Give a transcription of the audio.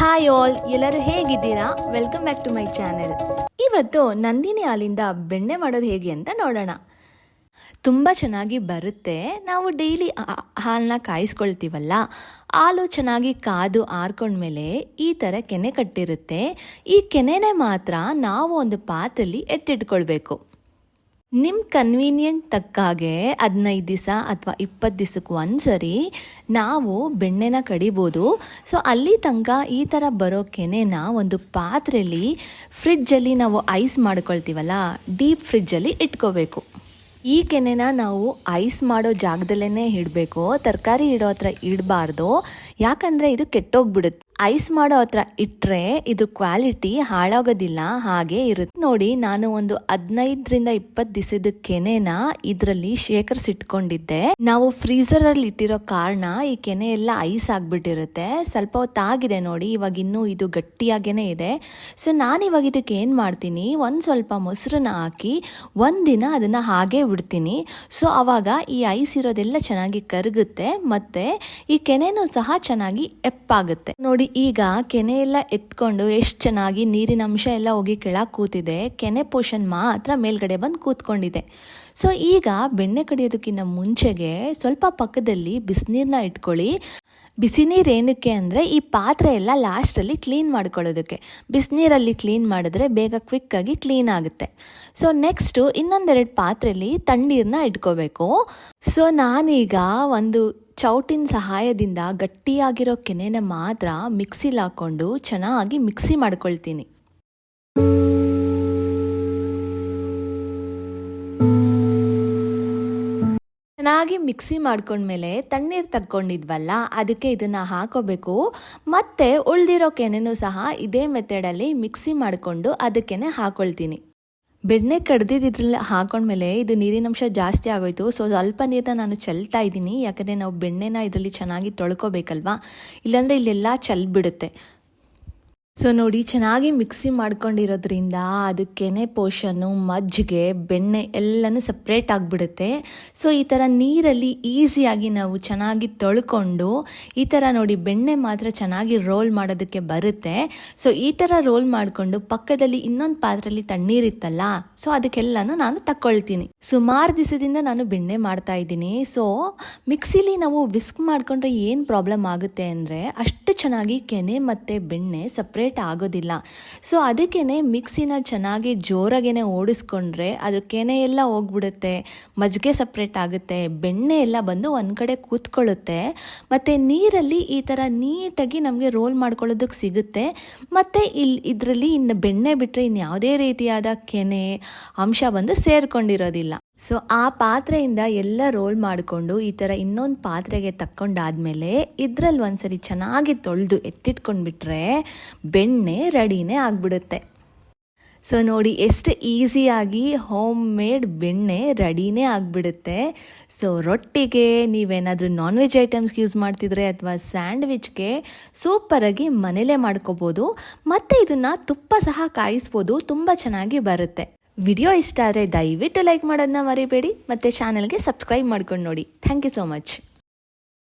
Hi all ಎಲ್ಲರೂ ಹೇಗಿದ್ದೀರಾ? Welcome back to my channel ಇವತ್ತು ನಂದಿನಿ ಹಾಲಿಂದ ಬೆಣ್ಣೆ ಮಾಡೋದು ಹೇಗೆ ಅಂತ ನೋಡೋಣ. ತುಂಬ ಚೆನ್ನಾಗಿ ಬರುತ್ತೆ. ನಾವು ಡೈಲಿ ಹಾಲನ್ನ ಕಾಯಿಸ್ಕೊಳ್ತೀವಲ್ಲ, ಹಾಲು ಚೆನ್ನಾಗಿ ಕಾದು ಆರ್ಕೊಂಡ್ಮೇಲೆ ಈ ಥರ ಕೆನೆ ಕಟ್ಟಿರುತ್ತೆ. ಈ ಕೆನೆನೇ ಮಾತ್ರ ನಾವು ಒಂದು ಪಾತ್ರಲ್ಲಿ ಎತ್ತಿಟ್ಕೊಳ್ಬೇಕು. ನಿಮ್ಮ ಕನ್ವೀನಿಯಂಟ್ ತಕ್ಕಾಗೆ ಹದಿನೈದು ದಿವಸ ಅಥವಾ ಇಪ್ಪತ್ತು ದಿವಸಕ್ಕೆ ಒಂದ್ಸರಿ ನಾವು ಬೆಣ್ಣೆನ ಕಡಿಬೋದು. ಸೊ ಅಲ್ಲಿ ತನಕ ಈ ಥರ ಬರೋ ಕೆನೆನ ಒಂದು ಪಾತ್ರೆಯಲ್ಲಿ ಫ್ರಿಜ್ಜಲ್ಲಿ ನಾವು ಐಸ್ ಮಾಡ್ಕೊಳ್ತೀವಲ್ಲ ಡೀಪ್ ಫ್ರಿಜ್ಜಲ್ಲಿ ಇಟ್ಕೋಬೇಕು. ಈ ಕೆನೆನ ನಾವು ಐಸ್ ಮಾಡೋ ಜಾಗದಲ್ಲೇ ಇಡಬೇಕು, ತರಕಾರಿ ಇಡೋ ಹತ್ರ ಇಡಬಾರ್ದು, ಯಾಕಂದರೆ ಇದು ಕೆಟ್ಟೋಗ್ಬಿಡುತ್ತೆ. ಐಸ್ ಮಾಡೋ ಹತ್ರ ಇಟ್ಟರೆ ಇದು ಕ್ವಾಲಿಟಿ ಹಾಳಾಗೋದಿಲ್ಲ, ಹಾಗೆ ಇರುತ್ತೆ ನೋಡಿ, ನಾನು ಒಂದು ಹದಿನೈದರಿಂದ ಇಪ್ಪತ್ತು ದಿವಸದ ಕೆನೆನ ಇದರಲ್ಲಿ ಶೇಖರಿಸಿಟ್ಕೊಂಡಿದ್ದೆ ನಾವು ಫ್ರೀಸರ್ ಅಲ್ಲಿ ಇಟ್ಟಿರೋ ಕಾರಣ ಈ ಕೆನೆ ಎಲ್ಲ ಐಸ್ ಆಗ್ಬಿಟ್ಟಿರುತ್ತೆ. ಸ್ವಲ್ಪ ಹೊತ್ತಾಗಿದೆ ನೋಡಿ, ಇವಾಗ ಇನ್ನೂ ಇದು ಗಟ್ಟಿಯಾಗೇನೆ ಇದೆ. ಸೊ, ನಾನು ಇವಾಗ ಇದಕ್ಕೆ ಏನು ಮಾಡ್ತೀನಿ, ಒಂದು ಸ್ವಲ್ಪ ಮೊಸರನ್ನ ಹಾಕಿ ಒಂದಿನ ಅದನ್ನು ಹಾಗೆ ಬಿಡ್ತೀನಿ ಸೊ, ಅವಾಗ ಈ ಐಸ್ ಇರೋದೆಲ್ಲ ಚೆನ್ನಾಗಿ ಕರಗುತ್ತೆ, ಮತ್ತೆ ಈ ಕೆನೆನೂ ಸಹ ಚೆನ್ನಾಗಿ ಎಪ್ಪಾಗುತ್ತೆ. ನೋಡಿ ಈಗ ಕೆನೆ ಎಲ್ಲ ಎತ್ಕೊಂಡು ಎಷ್ಟು ಚೆನ್ನಾಗಿ ನೀರಿನ ಅಂಶ ಎಲ್ಲ ಹೋಗಿ ಕೆಳಗೆ ಕೂತಿದೆ, ಕೆನೆ ಪೋಷನ್ ಮಾತ್ರ ಮೇಲ್ಗಡೆ ಬಂದು ಕೂತ್ಕೊಂಡಿದೆ. ಸೊ ಈಗ ಬೆಣ್ಣೆ ಕಡಿಯೋದಕ್ಕಿಂತ ಮುಂಚೆಗೆ ಸ್ವಲ್ಪ ಪಕ್ಕದಲ್ಲಿ ಬಿಸಿನೀರನ್ನ ಇಟ್ಕೊಳ್ಳಿ. ಬಿಸಿ ನೀರು ಏನಕ್ಕೆ ಅಂದರೆ ಈ ಪಾತ್ರೆ ಎಲ್ಲ ಲಾಸ್ಟಲ್ಲಿ ಕ್ಲೀನ್ ಮಾಡ್ಕೊಳ್ಳೋದಕ್ಕೆ. ಬಿಸಿನೀರಲ್ಲಿ ಕ್ಲೀನ್ ಮಾಡಿದ್ರೆ ಬೇಗ ಕ್ವಿಕ್ಕಾಗಿ ಕ್ಲೀನ್ ಆಗುತ್ತೆ. ಸೊ ನೆಕ್ಸ್ಟು ಇನ್ನೊಂದೆರಡು ಪಾತ್ರೆಯಲ್ಲಿ ತಣ್ಣೀರನ್ನ ಇಟ್ಕೋಬೇಕು. ಸೊ ನಾನೀಗ ಒಂದು ಚೌಟಿನ ಸಹಾಯದಿಂದ ಗಟ್ಟಿಯಾಗಿರೋ ಕೆನೆನ ಮಾತ್ರ ಮಿಕ್ಸಿಲಿ ಹಾಕ್ಕೊಂಡು ಚೆನ್ನಾಗಿ ಮಿಕ್ಸಿ ಮಾಡ್ಕೊಳ್ತೀನಿ. ಚೆನ್ನಾಗಿ ಮಿಕ್ಸಿ ಮಾಡ್ಕೊಂಡ್ಮೇಲೆ ತಣ್ಣೀರು ತಕ್ಕೊಂಡಿದ್ವಲ್ಲ, ಅದಕ್ಕೆ ಇದನ್ನು ಹಾಕೋಬೇಕು. ಮತ್ತು ಉಳ್ದಿರೋ ಕೆನೆನೂ ಸಹ ಇದೇ ಮೆಥಡಲ್ಲಿ ಮಿಕ್ಸಿ ಮಾಡಿಕೊಂಡು ಅದಕ್ಕೇನೆ ಹಾಕೊಳ್ತೀನಿ. ಬೆಣ್ಣೆ ಕಡ್ದಿದ್ರಲ್ಲಿ ಹಾಕೊಂಡ್ಮೇಲೆ ಇದು ನೀರಿನಂಶ ಜಾಸ್ತಿ ಆಗೋಯ್ತು. ಸೊ, ಸ್ವಲ್ಪ ನೀರನ್ನ ನಾನು ಚೆಲ್ತಾ ಇದ್ದೀನಿ. ಯಾಕಂದರೆ ನಾವು ಬೆಣ್ಣೆನ ಇದರಲ್ಲಿ ಚೆನ್ನಾಗಿ ತೊಳ್ಕೊಬೇಕಲ್ವಾ? ಇಲ್ಲಾಂದರೆ ಇಲ್ಲೆಲ್ಲ ಚೆಲ್ಬಿಡುತ್ತೆ. ಸೊ ನೋಡಿ, ಚೆನ್ನಾಗಿ ಮಿಕ್ಸಿ ಮಾಡ್ಕೊಂಡಿರೋದ್ರಿಂದ ಅದು ಕೆನೆ ಪೋಷನ್ನು ಮಜ್ಜಿಗೆ, ಬೆಣ್ಣೆ ಎಲ್ಲನೂ ಸಪ್ರೇಟ್ ಆಗಿಬಿಡುತ್ತೆ. ಸೊ ಈ ಥರ ನೀರಲ್ಲಿ ಈಸಿಯಾಗಿ ನಾವು ಚೆನ್ನಾಗಿ ತೊಳ್ಕೊಂಡು, ಈ ಥರ ನೋಡಿ, ಬೆಣ್ಣೆ ಮಾತ್ರ ಚೆನ್ನಾಗಿ ರೋಲ್ ಮಾಡೋದಕ್ಕೆ ಬರುತ್ತೆ. ಸೊ ಈ ಥರ ರೋಲ್ ಮಾಡಿಕೊಂಡು ಪಕ್ಕದಲ್ಲಿ ಇನ್ನೊಂದು ಪಾತ್ರೆಯಲ್ಲಿ ತಣ್ಣೀರಿತ್ತಲ್ಲ ಸೊ ಅದಕ್ಕೆಲ್ಲನೂ ನಾನು ತಕ್ಕೊಳ್ತೀನಿ. ಸುಮಾರು ದಿವಸದಿಂದ ನಾನು ಬೆಣ್ಣೆ ಮಾಡ್ತಾ ಇದ್ದೀನಿ. ಸೊ ಮಿಕ್ಸಿಲಿ ನಾವು ವಿಸ್ಕ್ ಮಾಡಿಕೊಂಡ್ರೆ ಏನು ಪ್ರಾಬ್ಲಮ್ ಆಗುತ್ತೆ ಅಂದರೆ, ಅಷ್ಟು ಚೆನ್ನಾಗಿ ಕೆನೆ ಮತ್ತು ಬೆಣ್ಣೆ ಸಪ್ರೇಟ್ ಆಗೋದಿಲ್ಲ. ಸೊ ಅದಕ್ಕೇ ಮಿಕ್ಸಿನ ಚೆನ್ನಾಗಿ ಜೋರಾಗೇನೆ ಓಡಿಸ್ಕೊಂಡ್ರೆ ಅದ್ರ ಕೆನೆ ಎಲ್ಲ ಹೋಗ್ಬಿಡುತ್ತೆ, ಮಜ್ಜಿಗೆ ಸಪ್ರೇಟ್ ಆಗುತ್ತೆ, ಬೆಣ್ಣೆ ಎಲ್ಲ ಬಂದು ಒಂದು ಕಡೆ ಕೂತ್ಕೊಳ್ಳುತ್ತೆ, ಮತ್ತು ನೀರಲ್ಲಿ ಈ ಥರ ನೀಟಾಗಿ ನಮಗೆ ರೋಲ್ ಮಾಡ್ಕೊಳ್ಳೋದಕ್ಕೆ ಸಿಗುತ್ತೆ. ಮತ್ತು ಇಲ್ಲಿ ಇದರಲ್ಲಿ ಇನ್ನು ಬೆಣ್ಣೆ ಬಿಟ್ಟರೆ ಇನ್ನು ಯಾವುದೇ ರೀತಿಯಾದ ಕೆನೆ ಅಂಶ ಬಂದು ಸೇರ್ಕೊಂಡಿರೋದಿಲ್ಲ. ಸೊ ಆ ಪಾತ್ರೆಯಿಂದ ಎಲ್ಲ ರೋಲ್ ಮಾಡಿಕೊಂಡು ಈ ಥರ ಇನ್ನೊಂದು ಪಾತ್ರೆಗೆ ತಕ್ಕೊಂಡಾದ್ಮೇಲೆ ಇದರಲ್ಲಿ ಒಂದ್ಸರಿ ಚೆನ್ನಾಗಿ ತೊಳೆದು ಎತ್ತಿಟ್ಕೊಂಡ್ಬಿಟ್ರೆ ಬೆಣ್ಣೆ ರೆಡಿನೇ ಆಗಿಬಿಡುತ್ತೆ. ಸೊ ನೋಡಿ ಎಷ್ಟು ಈಸಿಯಾಗಿ ಹೋಮ್ ಮೇಡ್ ಬೆಣ್ಣೆ ರೆಡಿನೇ ಆಗಿಬಿಡುತ್ತೆ. ಸೊ ರೊಟ್ಟಿಗೆ ನೀವೇನಾದರೂ ನಾನ್ ವೆಜ್ ಐಟಮ್ಸ್ಗೆ ಯೂಸ್ ಮಾಡ್ತಿದ್ರೆ ಅಥವಾ ಸ್ಯಾಂಡ್ವಿಚ್ಗೆ ಸೂಪರಾಗಿ ಮನೇಲೇ ಮಾಡ್ಕೋಬೋದು. ಮತ್ತು ಇದನ್ನು ತುಪ್ಪ ಸಹ ಕಾಯಿಸ್ಬೋದು, ತುಂಬ ಚೆನ್ನಾಗಿ ಬರುತ್ತೆ. ವಿಡಿಯೋ ಇಷ್ಟ ಆದರೆ ದಯವಿಟ್ಟು ಲೈಕ್ ಮಾಡೋದನ್ನ ಮರಿಬೇಡಿ. ಮತ್ತು ಚಾನಲ್ಗೆ ಸಬ್ಸ್ಕ್ರೈಬ್ ಮಾಡ್ಕೊಂಡು ನೋಡಿ. Thank you so much